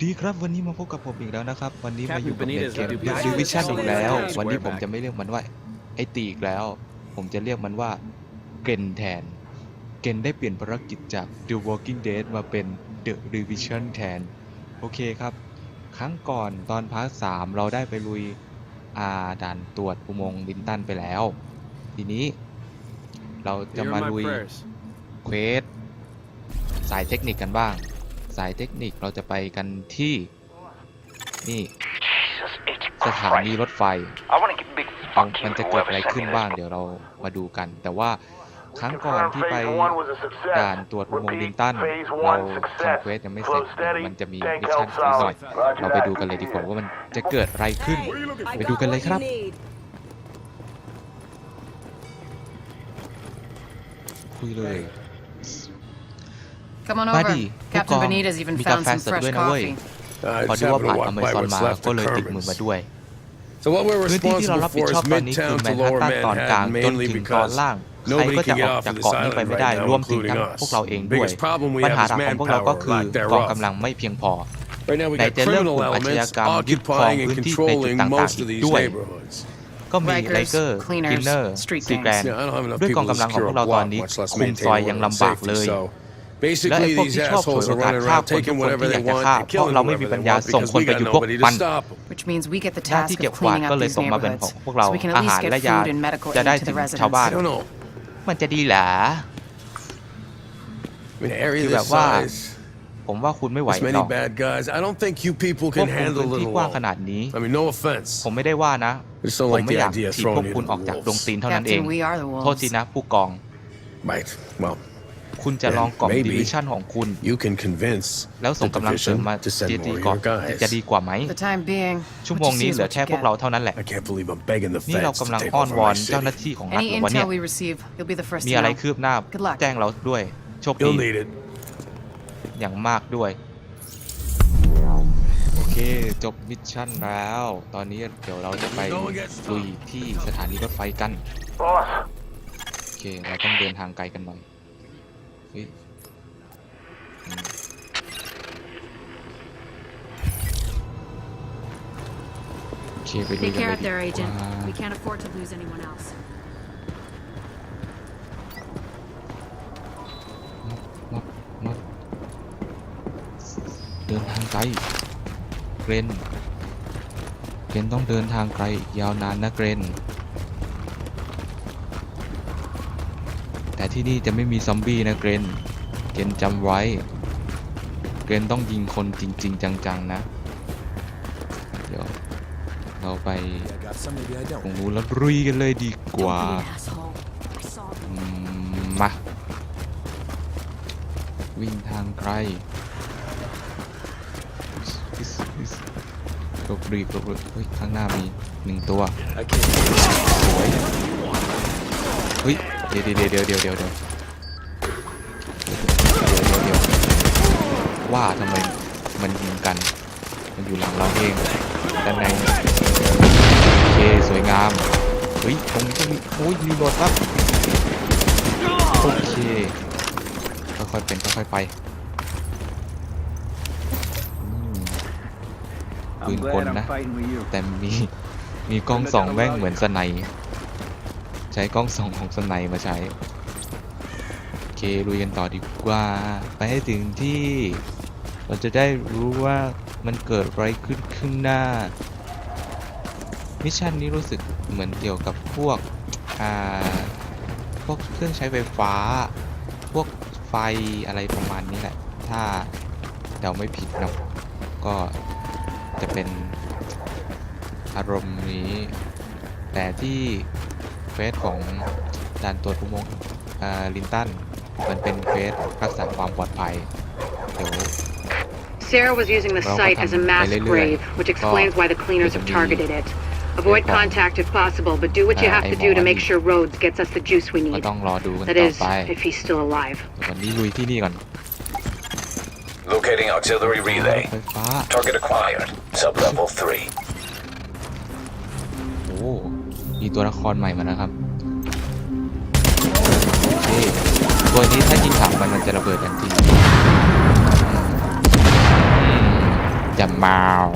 สวัสดีครับวันนี้มาพบกับผมอีกแล้วนะครับ วันนี้มาอยู่กับ Captain เกม Benitez, have you The Division passed อีกแล้ว the square วันนี้ผม back? จะไม่เรียกมันว่าไอตีอีกแล้ว ผมจะเรียกมันว่าเกนแทน เกนได้เปลี่ยนภารกิจจาก The Walking Dead มาเป็น The Division แทน โอเคครับ ครั้งก่อนตอนพาร์ทสามเราได้ไปลุยอาด่านตรวจอุโมงค์ลินตันไปแล้ว ทีนี้ เราจะ Hear มา my ลุย prayers. เควสสายเทคนิคกันบ้าง สายเทคนิคเราจะไปกันที่ นี่ สถานีรถไฟ I want to give big เอา fuck มัน you จะ to เกิด whoever อะไร sent ขึ้น me บ้าง this. เดี๋ยวเรามาดูกัน แต่ว่าครั้งก่อนที่ไปด่านตรวจอุโมงค์ลินตัน เราทำเควสยังไม่เสร็จเดี๋ยวมันจะมีมิชชั่นนิดหน่อย เราไปดูกันเลยดีกว่าว่ามันจะเกิดอะไรขึ้น ไปดูกันเลยครับ คุยเลย Come on Buddy, over. ผู้ก Captain อง Benitez even มีกา found แฟ some สด fresh ด้วยนะเว้ย coffee. I พอ just ดีว่า happened ผ่าน to อ walk เม by ซอน what's มา left ก็ of เลยติดมือมา Kerman's. ด้วย So what we're พื้นที่ที่เรา responsible รับผิด for ชอบ is ตอนนี้คือ Midtown แม to นฮัต Lower ตันตอนกลาง Manhattan, จน mainly ถึงตอน because ล่างใคร nobody ก็จะ can อ get อก off จาก of this เกาะนี้ไป island ไม่ right ได้ now, รวมถึง including ทั้ง us. พวกเราเองด้วย Biggest problem we ปัญ have หา is หลักของพวกเราก็คือ manpower, lack กอง thereof. กำลังไม่เพียงพอ Right now we ไหน got จะเรื่อง criminal กลุ่มอาชญา elements กรรมยึดครอง occupying พื้ and นที่ในจุด controlling ต่าง most ๆ of อีก these ด้วย neighborhoods. ก็มีไล Rikers, เกอร์ cleaners, กินเนอร์ street ซี gangs. แกรน Yeah, I don't have enough ด้วยก people อง to กำลังของ secure พว a กเราตอน block, นี้ much less คุม maintain ซอย order ยัง and ลำบากเลย safety. So และไอ้ basically พวก these ที่ชอบฉวย assholes โอ are กาส running ฆ่า around คนทุก taking คน whatever ที่อยา they กจะ want ฆ่า and เพราะ killing เราไม่มี whoever ปั they ญญา want ส่ง because คน we ไป got อยู่พวก nobody มั to น stop 'em. Which means we get the หน้า task ที่เก็บ of กวาด cleaning ก็ up เลย these ส่งมาเป็นของ neighborhoods. พวกเรา So we can at อา least หาร get และยา food and medical จะ aid ได้ to ถึ the งชาว residents. บ้าน I don't know. มันจะดีเหรอ I mean, an area คือ this แบบว่า size, ผมว่าคุณไม่ไหว this หร many อก bad guys. I don't think you people พวก can คุณ handle พื้น it ที่กว้างข alone. นาดนี้ I mean, no offense. ผมไม่ได้ว่านะ I just don't ผม like ไม่ the อยาก idea of ถีบพวก throwing คุณ in ออกจากดง wolves. ตีนเท่านั้นเอง Captain, we are the โทษ wolves. ทีนะผู้กอง Right. Well, คุณจะลองกล่อม Maybe. ดิวิชั่นของคุณ you can convince แล้วส่ง the กำลังเสริม division มา to send ตี more ตี of ก่อน your guys. จะดีกว่าไหม For the time being, ชั่ว what โมง you นี้ see is เหลือ what แค่ you พวกเรา get. เท่านั้นแหละ I can't believe I'm begging the นี่เรา feds to กำลัง take อ้อน over วอ my นเจ้าหน้า city. ที่ของรัฐ Any หรือว่าเนี่ย intel we receive, you'll be the first มี to อะไร know. คืบหน้า Good luck แจ้งเราด้วย โชคดี You'll need it. อย่างมากด้วย โอเค จบมิชชั่นแล้ว ตอนนี้เดี๋ยวเราจะไปลุยที่สถานีรถไฟกัน Boss, โอเค เราต้องเดินทางไกลกันหน่อยเฮ้ยอืม โอเคไปดู Take กัน care เลย out there, ดีก Agent. ว่า We can't afford to lose anyone else. มับมับเดินทางไกลเกรนเกรนต้องเดินทางไกลยาวนานนะเกรน แต่ ที่นี่จะไม่มีซอมบี้นะเกรน เกรนจำไว้ เกรนต้องยิงคนจริง ๆ จัง ๆ นะ เดี๋ยว เราไปตรงนู้นแล้วรุยกันเลยดีกว่า Don't be an asshole. I saw อื them. มมา วิ่งทางไกลอิสอิสกบรีกบรีเฮ้ยข้างหน้ามีหนึ่งตัว สวย เฮ้ยเดี๋ยวเดี๋ยวเดี๋ยวเดี๋ยวเดี๋ยวเดี๋ยวว่าทำไมมันยิงกัน มันอยู่หลังเราเองด้านในโอเคสวยงามเฮ้ยตรงนี้มีโอ้ยมีรถครับโอเคค่อยๆเป็นค่อยๆไปปืนคนนะแต่มีมีกล้องสองแว่งเหมือนสไน ช้กล้องส่องของสไนด์มาใช้ โอเคลุยกันต่อดีกว่า ไปให้ถึงที่เราจะได้รู้ว่ามันเกิดอะไรขึ้นข้างหน้า มิชชั่นนี้รู้สึกเหมือนเกี่ยวกับพวก อ่า พวกเครื่องใช้ไฟฟ้า พวกไฟอะไรประมาณนี้แหละ ถ้าเดาไม่ผิดเนาะก็จะเป็นอารมณ์นี้ แต่ที่ ควสของด่านตรวจอุโมงค์อ่าลินตัน มันเป็นเควสรักษาความปลอดภัย เดี๋ยว Sarah was using the Well, site as a mass hallelujah. grave, which explains why the cleaners have targeted it. Avoid Well, contact if possible, but do what you uh, have to I'm do to on make it. sure Rhodes gets us the juice we ก็ need. ต้องรอดูกัน That ต่อ is, ไป if he's still alive. วันนี้ลุยที่นี่ก่อน locating auxiliary ไฟ relay. ฟ้า Target acquired. Sublevel 3. โอ้ มีตัวละครใหม่มาแล้วครับโอเคตัวนี้ถ้ายิงถังมันมันจะระเบิดทันทีอืมาว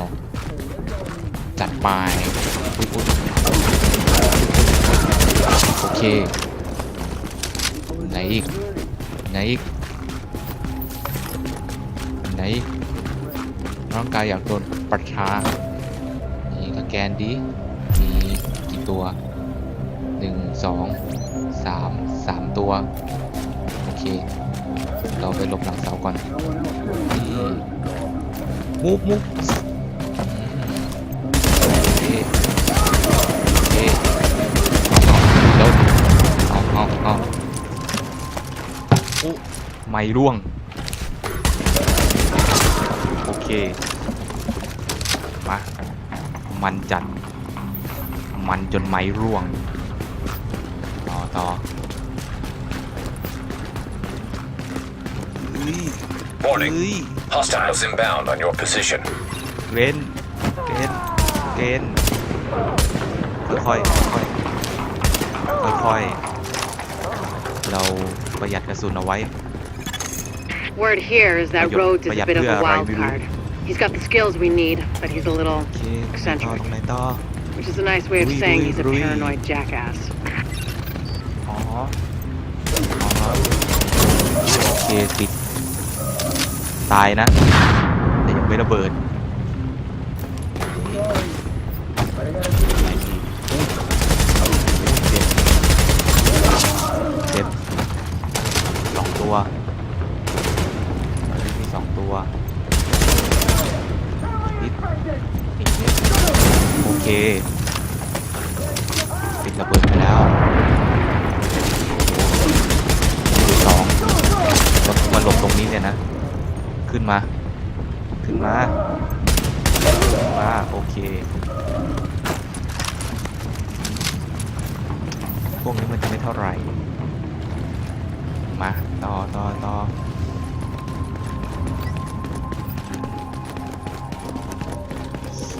จัดไปโอเคไหนอีกไหนอีกไหนร่างกายอยากโดนประชานี่สแกนดี ตัวหนึ่งสองสามสามตัว โอเค เราไปหลบหลังเสาก่อนนี่มุกมุกโอเคโอเคเอาเอาเอาเอาเอาอุ๊ไม่ร่วง โอเค มา มันจัด มันจนไม้ร่วง ต่อต่อเฮ้ย Warning. เฮ้ย Hostiles inbound on your position. เกรนเกรนเกรนค่อยๆค่อยๆค่อยๆเราประหยัดกระสุนเอาไว้ Word here is that Yo, Rhodes is a vaya bit of pura, a wild Raibiru. card. He's got the skills we need, but he's a little โอเคต่อ eccentric, ตรงไหนต่อ which is a nice way of Rui, saying Rui, he's a Rui. paranoid jackass. อ๋ออ๋อโอเคติดตายนะ แต่ยังไม่ระเบิดไหนอีกเจ็บเจ็บสองตัวอันนี้มีสองตัวนิดอีกนิดโอ เคติดระเบิดไปแล้วสองแล้วมาหลบตรงนี้เนี่ยนะ ขึ้นมา ขึ้นมาขึ้นมาโอเค พวกนี้มันจะไม่เท่าไหร่ มา ต่อต่อต่อ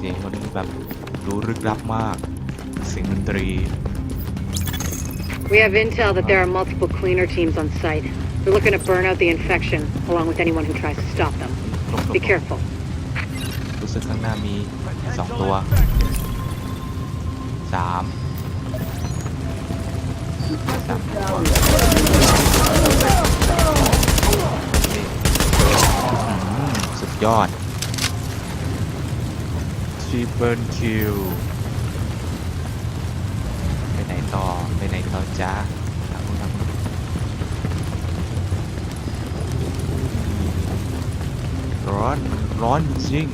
สียงคนนี้แบบรู้ลึกลับมาก เสียงดนตรี We have intel that there are multiple cleaner teams on site. They're looking to burn out the infection, along with anyone who tries to stop them. หลบหลบ Be careful. รู้สึกข้างหน้ามีสองตัวสามสามตัวนี่อื้อหื อสุดยอด Triple Kill ไปไหนต่อ ไปไหนต่อจ้าทางนู้นทางนู้นร้อนมันร้อนจริง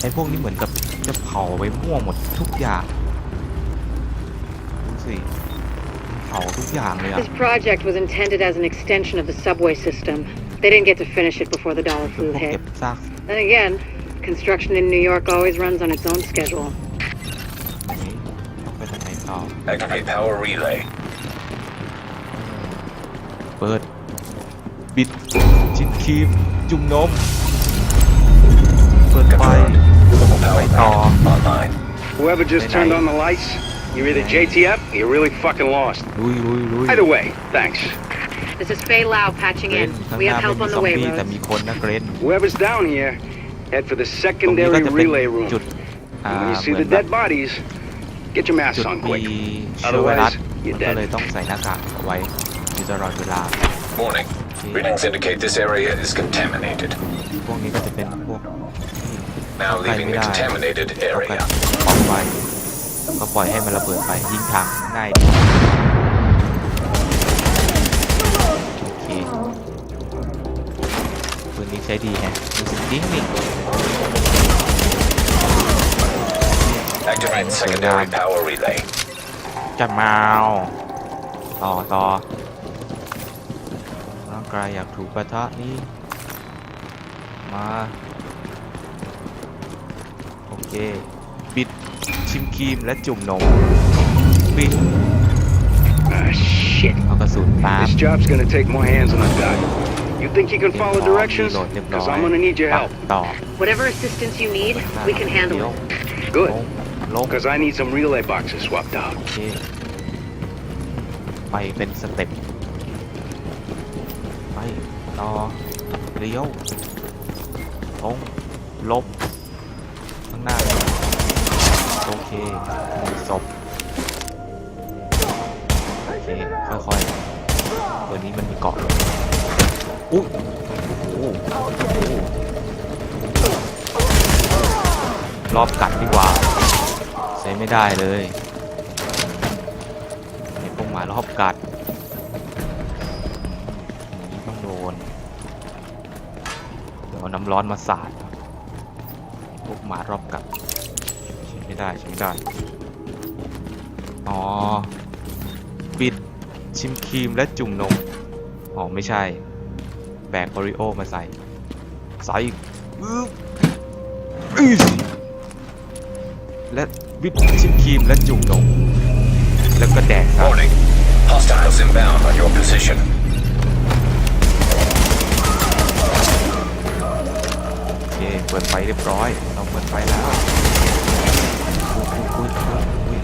ไอ้พวกนี้เหมือนกับจะเผาไปมั่วหมดทุกอย่างดูสิเผาทุกอย่างเลยอะ This project was intended as an extension of the subway system. They didn't get to finish it before the dollar พว flu กเก็ hit. บซาก Then again, construction in New York always runs on its own schedule. นี้ต้องไปทางไหนต่อ Activate power relay. เปิด บิด ชิ้นครีม จุ่มนม เปิดไฟ Global power Right. plant online. Whoever just Good turned night. on the lights, you're either JTF or you're really fucking lost. ลุยลุยลุย Either way, thanks. This is Faye Lau patching เกร in. นข้าง We หน้า have ไม่ help มี on ซ the อม way, บี้แต่ Rose. มีคนนะเกรน Whoever's down here, head for the ตรงนี้ก็ secondary จะเป็น relay room. จุดอ่า When you เห see มือน the แบบ dead bodies, get your จุ masks ด on มี quick. เชื้อไวรัส Otherwise, you're มันก็เลย dead. ต้องใส่หน้ากากเอาไว้อยู่ตลอดเวลา Warning. Readings indicate this area is contaminated. พวกนี้ก็จะเป็นพวก Now เข้าใกล้ leaving ไม่ the ได้ contaminated เข้าใกล้ area. ปล่อยไปก็ปล่อยให้มันระเบิดไปยิงทางง่ายดีโอเคปืนนี้ใช้ดีแฮะรู้สึกนิ่งนิ่ง Activate secondary power relay. จะมาวต่อต่อร่างกายอยากถูกปะทะนี้ มา โอเค บิด ชิมครีมและจุ่มนม บิด Ah, shit. เอากระสุนปั๊บ This job's gonna take more hands than I've got. You think you can follow directions? โหลดเรียบร้อย Because I'm gonna need your help. ต่อ Whatever assistance you need, we can handle เดี๋ยว it. ล Good. งลง Because I need some relay boxes swapped out. โอเคไปเป็นสเต็ปไปต่อเลี้ยวตรงลบางหน้าโอเคศพโอเค ค่อยๆตัวนี้มันมีเกาะเลยอุ๊ยโอ้โหโอ้โหรอบกัดดีกว่าใช้ไม่ได้เลยไอ้พวกหมารอบกัดนี้ต้องโดนเดี๋ยวน้ำร้อนมาสาดพวกหมารอบกัดใช้ไม่ได้ใช้ไม่ได้ อ๋อ ปิดชิมครีมและจุ่มนม อ๋อ ไม่ใช่ แบกโอริโอมาใส่ ใส่อึ๊บอึ๊ยและ วิปชิมครีมและจุ่มนมแล้วก็แดกซะ Warning. Hostiles inbound on your position. โอเคเปิดไฟเรียบร้อย เราเปิดไฟแล้วอุ้ยอุ้ยอุ้ยอุ้ย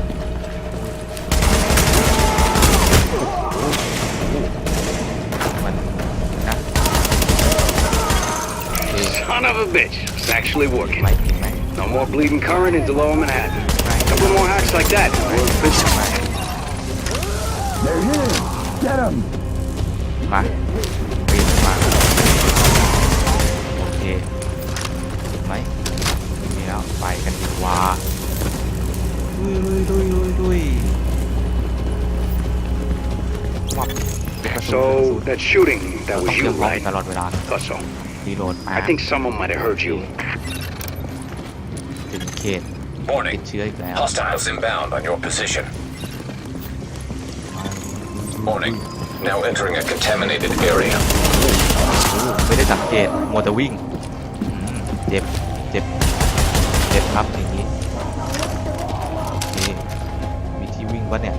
มันนะโอเค Son of a bitch. It's actually เห็น working. ไหมเห็นไหม No more bleeding current into lower Manhattan. Couple more hacks like that. and We're official. มาปีนมาโอเคเห็นไหมนี่เราไปกันดีกว่าดุยดุยดุยดุยดุยวับกระสุนกระสุ So น that shooting, เรา that ต้อง was เตรีย you, มพร้อม right? ตลอดเวลา Thought so. รีโหลดมา I think someone might have heard you. ถึงเขตติ Warning. ดเชื้ออีกแล้ว Hostiles inbound on your position. Warning. Now entering a contaminated area. ไม่ได้สังเกตมัวแต่วิ่งอืมเจ็บเจ็บเจ็บครับอย่างนี้โอเคมีที่วิ่งปะเนี่ย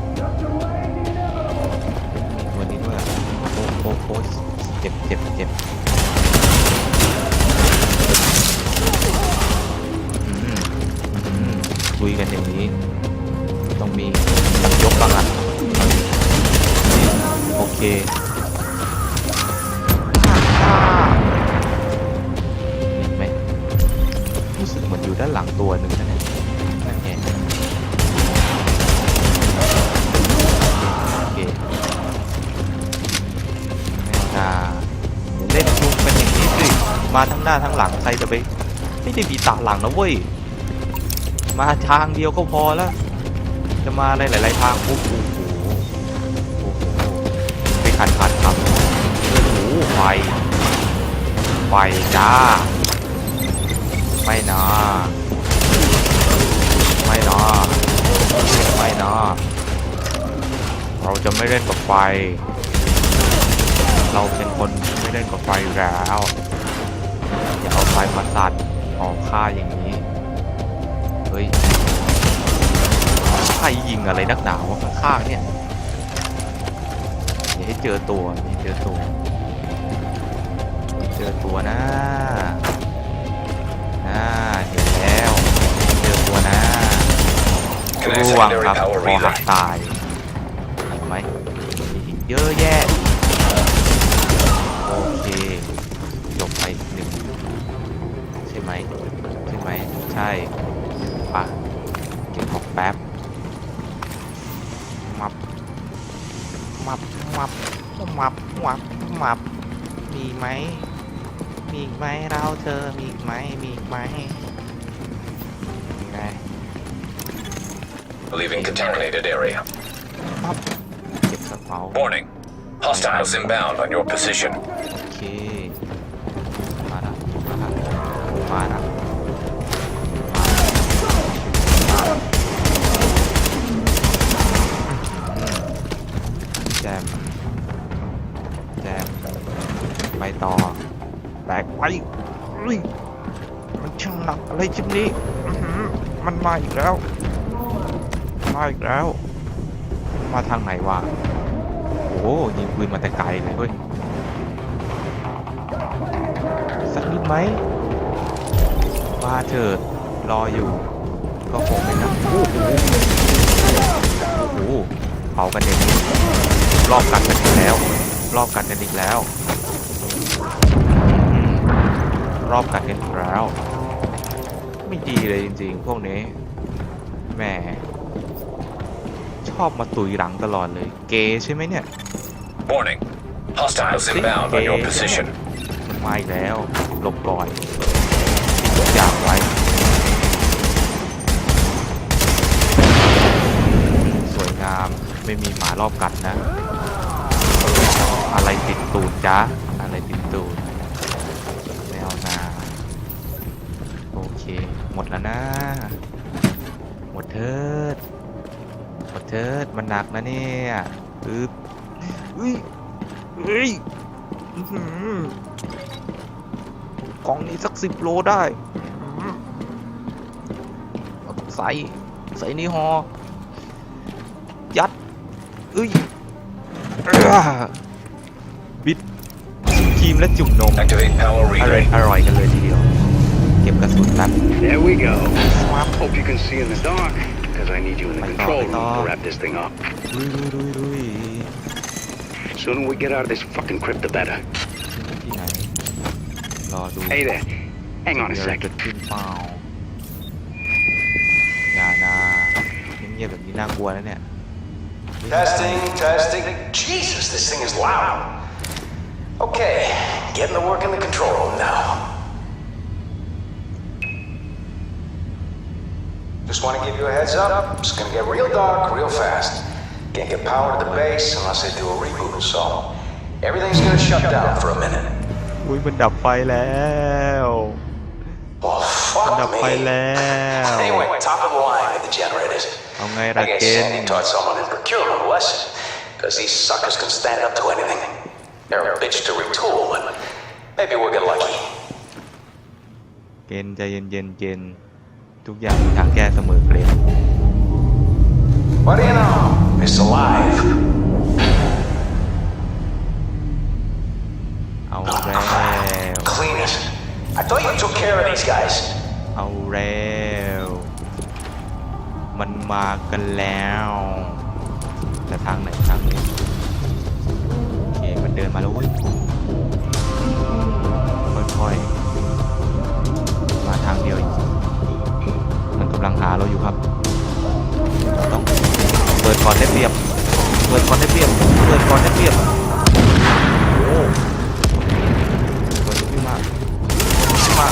มีตัวนี้ด้วยโอ้โอ้โอ้เจ็บเจ็บเจ็บ คุยกันอย่างนี้ ต้องมียกบ้างอะโอเคเห็นไหมรู้สึกเหมือนอยู่ด้านหลังตัวหนึ่งนะเนี่ยนั่นไงโอเคแม่งาเล่นชุมกันอย่างนี้สิมาทั้งหน้าทั้งหลังใครจะไปไม่ได้มีตาหลังนะเว้ย มาทางเดียวก็พอแล้ว จะมาอะไรหลาย ๆ ทางโอ้โหโอ้โหไปขัดขัดครับโอ้โหไฟไฟจ้า ไม่นะไม่นะไม่นะเราจะไม่เล่นกับไฟ เราเป็นคนไม่เล่นกับไฟอยู่แล้ว อย่าเอาไฟมาสัตว์ออกค่าอย่างนี้ ฮ้ยใครยิงอะไรนักหนาวะข้างๆเนี่ยอย่าให้เจอตัวอย่าให้เจอตัว เจอตัวนะน่าเห็นแล้วเจอตัวนะร่วงครับ power คอหักตายเห็นไหมเยอะแยะโอเคจบไปหนึ่งใช่ไหมใช่ไหมใช่ ปะเก็บของแป๊บมับมับมับมับมับมับมีไหมมีอีกไหมเราเธอมีอีกไหมมีอีกไหมไง Leaving contaminated area. ปั๊บเก็บกระเป๋า Warning. Hostiles inbound on your position. โอเค ช่างหนักอะไรชิ้นนี้อื้อหือมันมาอีกแล้ว มาอีกแล้ว มาทางไหนวะโอ้โหยิงปืนมาแต่ไกลเลยเว้ยสักนิดไหมมาเถิดรออยู่ ก็คงไม่นะโอ้โหโอ้โหเผากันอย่างนี้รอบกัดกันอีกแล้ว รอบกัดกันอีกแล้วอืมรอบกัดกันอีกแล้ว ไม่ดีเลยจริง ๆ พวกนี้แหมชอบมาตุยหลังตลอดเลย เกย์ใช่ไหมเนี่ย Warning. Hostiles inbound on your position. มันมาอีกแล้วหลบก่อนทิ้งทุกอย่างไว้สวยงามไม่มีหมารอบกัดนะ อะไรติดตูดจ๊ะอะไรติดตูดไม่เอานาโอเค หมดแล้วนะ หมดเถิดหมดเถิดมันหนักนะเนี่ยอึบอุ้ยเฮ้ยอื้อหือกล่องนี้สักสิบโลได้อื้อใส่ใส่นี่ฮอยัดเอ้ยเอ้อบิดทีมและจุ่มนม Activate power อร่อย relay. อร่อยกันเลยทีเดียวเ ก็บกระสุนนั้น There we go. Hope you can see in the dark, because I need you in the My control God, room dog. to wrap this thing up. ลุยลุยลุยลุย Sooner we get out of this fucking crypt, the better. ที่ไหน รอดู Hey there. Hang on a มีอะไรเกิด second. ขึ้นเปล่าอย่านะเงียบๆแบบนี้น่ากลัวนะเนี่ย Testing, testing. Jesus, this thing is loud. Okay, getting to work in the control room now. Just want to give you a heads up. It's gonna get real dark real fast. Can't get power to the base unless they do a reboot install. Everything's gonna shut down for a minute. อุ้ยมันดับไฟแล้ว Well, มันดับ fuck ไฟ me. แล้ว They went top of the line with the generators. เอาไง I ล่ะ guess เกน Sandy taught someone in procurement a lesson. Because these suckers can stand up to anything. They're a bitch to retool, but maybe we'll get lucky. เกนใจเย็นเย็นๆเกน ทุกอย่างมีทางแก้เสมอเกรน What do you know? It's alive. เอาแล้ว Cleanest. I thought you took care of these guys. เอาแล้ว มันมากันแล้ว แต่ทางไหนทางนี้โอเคมันเดินมาแล้วเว้ยำลังหาเราอยู่ครับต้องเปิดก่อนได้เปรียบ เปิดก่อนได้เปรียบ เปิดก่อนได้เปรียบ โอ้เปิดขึ้นมาขึ้นมา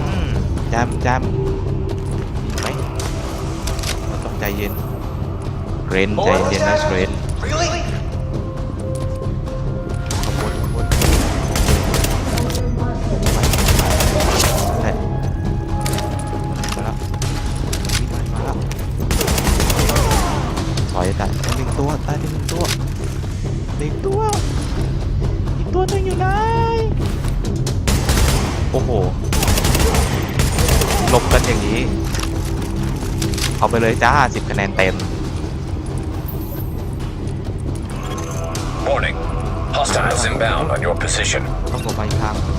อืมจมจมมีไหมเราต้องใจเย็นเรนใจเย็นนะเรน เอาไปเลยจ้าสิบคะแนนเต็ม Warning. Hostiles inbound on your position. ต้องหลบไปอีกทางตัว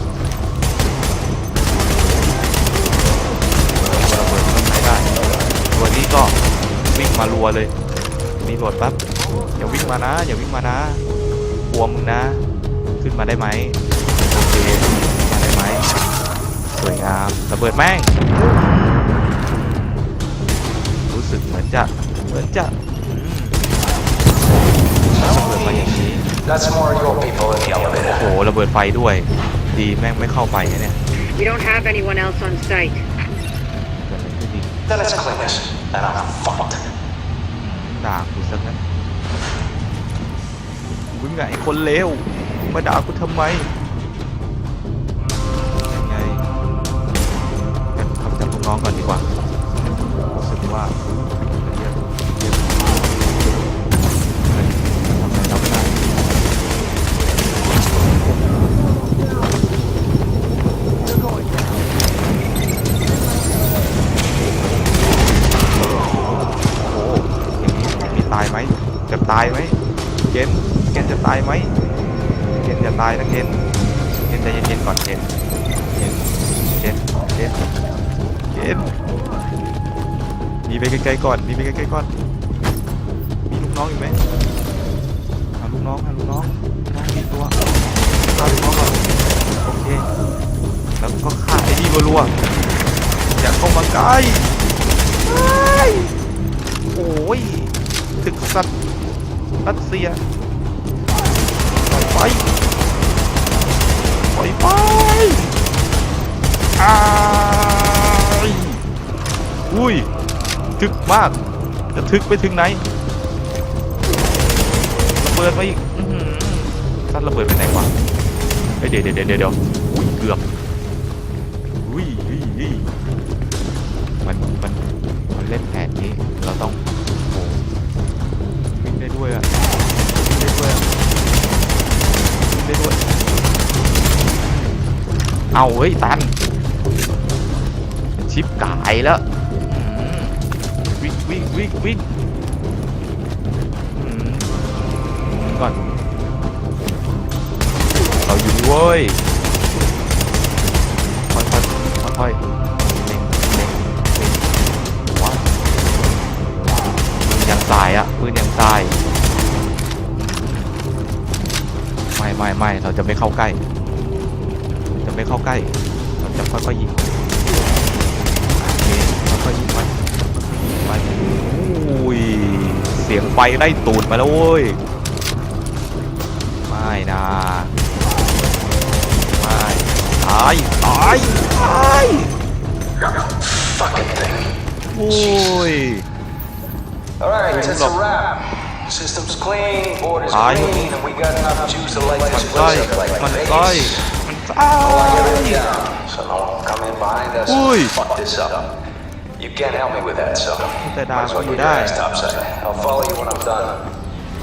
ระเบิดมันใช้ได้ตัวนี้ก็วิ่งมารัวเลย มีโหลดปั๊บอย่าวิ่งมานะ อย่าวิ่งมานะกลัวมึงนะ ขึ้นมาได้ไหมโอเคขึ้นมาได้ไหมสวยงามระเบิดแม่งรู้ สึกเหมือนจะเหมือนจะอืมระเบิดมาอย่างนี้ That's more of your people in the โอ้ elevator. โหระเบิดไฟด้วย ดีแม่งไม่เข้าไปนะเนี่ย We don't have anyone else on site. เกิดอะไรขึ้นดี Then it's cleanest. And I'm fucked. ด่ากูสักนั้นมึงไงคนเลวมึงมาด่ากูทำไมยังไงกันทำจากลูกน้องก่อนดีกว่า ตายไหมเกนเกนจะตายไหมเกนจะตายนะเกนเกนใจเย็นๆก่อนเกนเกนเกนเกนเกนมีไปไกลๆก่อนมีไปไกลๆก่อนมีลูกน้องอยู่ไหมหาลูกน้องหาลูกน้องน้องกี่ตัวฆ่าลูกน้องก่อนโอเคแล้วก็ฆ่าไอ้นี่รัวๆอย่าเข้ามาใกล้โอ้ยถึกสัตว์ รัสเซียปล่อยไปปล่อยไปอ้ายอุ้ยถึกมาก จะถึกไปถึงไหนระเบิดมาอีกอื้อหือซัดระเบิดไปไหนวะเดี๋ยวเดี๋ยวเดี๋ยวเดี๋ยวอุ้ยเกือบอุ้ยอุ้ยอุ้ยมันมันมันเล่นแผนนี้เราต้อง ได้ด้วยอะวิ่งได้ด้วยอะวิ่งได้ด้วย เอาเฮ้ยตัน ชิปกายแล้ววิ่งวิ่งวิ่งวิ่งก่อนเราอยู่เว้ยค่อยๆค่อยๆ ตายอะปืนยังตาย ไม่ไม่ไม่เราจะไม่เข้าใกล้ จะไม่เข้าใกล้ เราจะค่อยๆยิงโอเคค่อยๆยิงไปไปอุ้ยเสียงไฟไล่ตูดมาแล้วเว้ยไม่นะไม่ตายตายตาย Fucking thing. โอ้ย Alright, Hey, that's look. a wrap. System's clean, borders Aye. clean, and we got enough juice to light มัน this ใกล้ place up like มันใกล้ Vegas. มันใกล้ Lock everything down, so no one can come in behind us Oi. and fuck this up. You can't help me with that, soแต่ด่า might as well กู get ได้ your ass topside. I'll follow you when I'm done.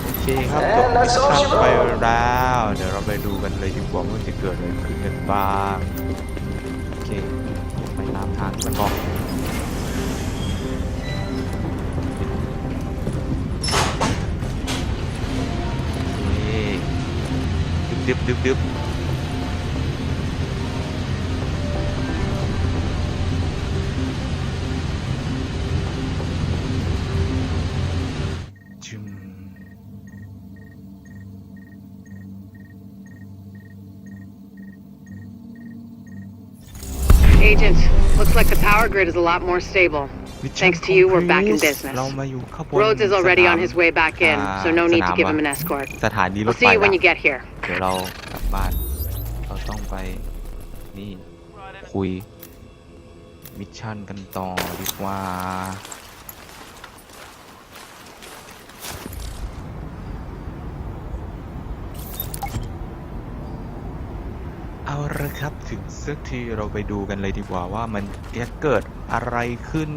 โอเคครับจบ And มิช that's all ชั่น she ไป wrote. แล้ว เดี๋ยวเราไปดูกันเลยดีกว่าว่าจะเกิดอะไรขึ้นกันบ้าง โอเค ไปตามทางมันบอก ดึบดึบดึบ จึม Agents, looks like the power grid is a lot more stable. มิชชั่น Thanks to you, we're back in ของ business. เรามาอยู่ข้างบน Rhodes is already สนาม on his way back in, Ah, so no need to give สนาม him อะ an escort. สถานีร I'll ถไฟ see you when ละ you get here. เดี๋ยวเรากลับบ้าน เราต้องไป นี่ คุย มิชชั่นกันต่อดีกว่า ละครับถึงสักทีเราไปดูกันเลยดีกว่าว่ามันจะเกิดอะไรขึ้น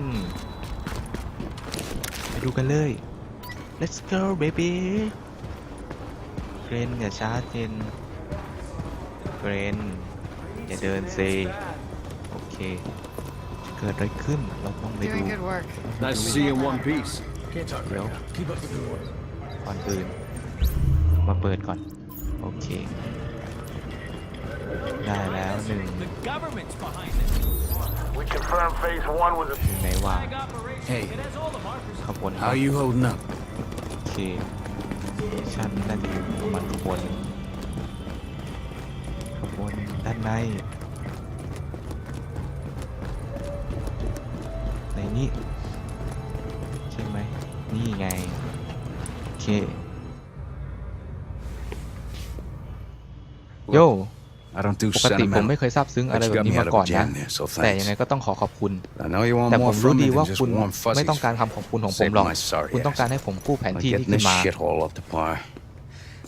ไปดูกันเลย let's go baby เกรนอย่าช้าเจนเกรนอย่าเดินเซโอเคจะเกิดอะไรขึ้นเราต้องไปดู Doing good work. Nice to see you in one piece. เดี๋ยวก่อนอื่นมาเปิดก่อน โอเค ได้แล้วหนึ่ง We confirmed phase one was a อยู่ไหนวะ Hey, ขบวน how you holding up? โอเคชั้นน่าจะอยู่ประมาณขบวนขบวนด้านใน ในนี้ ใช่ไหม นี่ไง โอเค โย I don't do ปกติผมไม่ sentimental. เคยซาบซึ้งอะไร But you แบบ got นี้ me มา out of ก่อน a นะ jam there, so แต่ thanks. ยังไงก็ต้องขอขอบคุณ I know you want แต่ผ more มรู้ from ดี me ว่า than คุณ just warm ไม่ต้อง fuzzies. การคำขอบคุณของผม Saved หรอก my sorry คุณต้องการ ass. ให้ผมกู้แผน By ที่นี้ getting ขึ้ this นมา shithole up to par.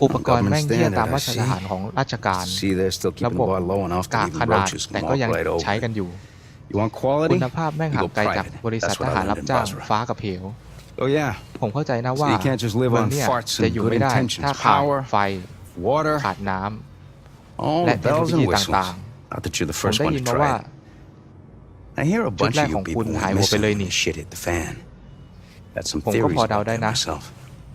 อุปกรณ์แม่ง Government เยี่ย standard, ตามมา I ตร see. ฐานของราชการ See, they're still ระ keeping บ the บ bar low enough to กาก leave ข the นาด roaches แต่ come ก็ walk ยัง right ใช้ over. กันอยู่ You want quality? คุณภาพแม่ง You ห่าง go ไกลจาก private. บริษัท That's ท what I หารรับ learned in จ้าง Basra. ฟ้ากับเหว Oh yeah, ผมเข้าใจนะ So ว่า you can't just live เมือง on เนี่ย farts จะ and อยู่ good ไม่ได้ intentions. ถ้าขาด Power, ไฟ water, ขาดน้ำ all Let the bells and everything whistles. tang-tang. Not that you're the ผม first ได้ one ยิ to นมาว่า try it. I hear a bunch แร of ก you ของคุณ people หาย went หัวไป missing เลย when นี่ the shit hit the fan. Had some ผมก็ theories พอเดา about ได้ that นะ myself.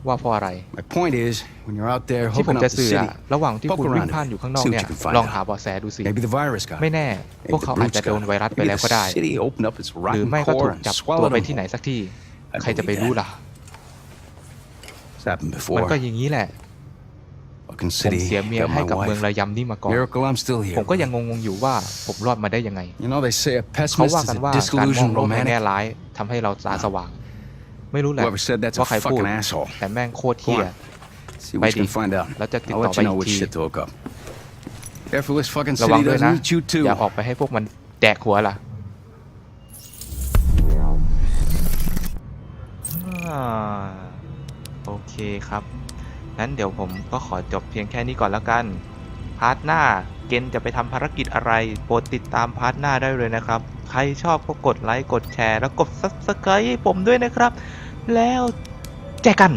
ว่าเพราะอะไร My point is, when you're out there ที่ผม hooking จะ up the สื่อ city, อะระหว่างที่ poke คุณวิ่ง around ผ่าน in อยู่ it. ข้างนอก See เนี่ what ย you can find ลองหา out. เบาะแสดูสิ Maybe the virus got ไม่ it. แน่พ Maybe วกเขา the อาจ brutes จะโดน got ไว it. รัสไป Maybe แล้วก็ the ได้ city opened up its หรือ rotten ไม่ก็ถู core ก and จับตัว swallowed ไป them ที่ไหน whole. สักที่ I ใครจะไป believe รู้ that. ล่ะ It's happened มัน before. ก็อย่างนี้แหละ But fucking ผม city, เสียเมีย got ให้ my กับเมือง wife. ระยำนี่มาก่อน Miracle I'm still ผม here. ก็ยังงงๆอยู่ว่าผมรอดมาได้ยังไง You know, they say a เขา pessimist ว่า is กัน a ว่าการมอง disillusioned โลกในแง่ romantic. ร้ายทำให้เราตาสว่าง ไม่รู้แหละ Whoever said that's a ว่าใครพูด fucking asshole. แต่แม่งโคตรเที่ย See what you can find out. แล้วจะติด I'll ต่อ let ไป you know อีก which ที shit to hook up. Careful, this fucking ระวัง city ด้วย doesn't นะ eat you too. อย่าออกไปให้พวกมันแดกหัวล่ะอ่าโอเคครับ นั้นเดี๋ยวผมก็ขอจบเพียงแค่นี้ก่อนแล้วกัน พาร์ทหน้าเกณฑ์จะไปทำภารกิจอะไร โปรดติดตามพาร์ทหน้าได้เลยนะครับ ใครชอบก็กดไลค์ กดแชร์ แล้วกดซับสไคร b e ผมด้วยนะครับ แล้วเจอกัน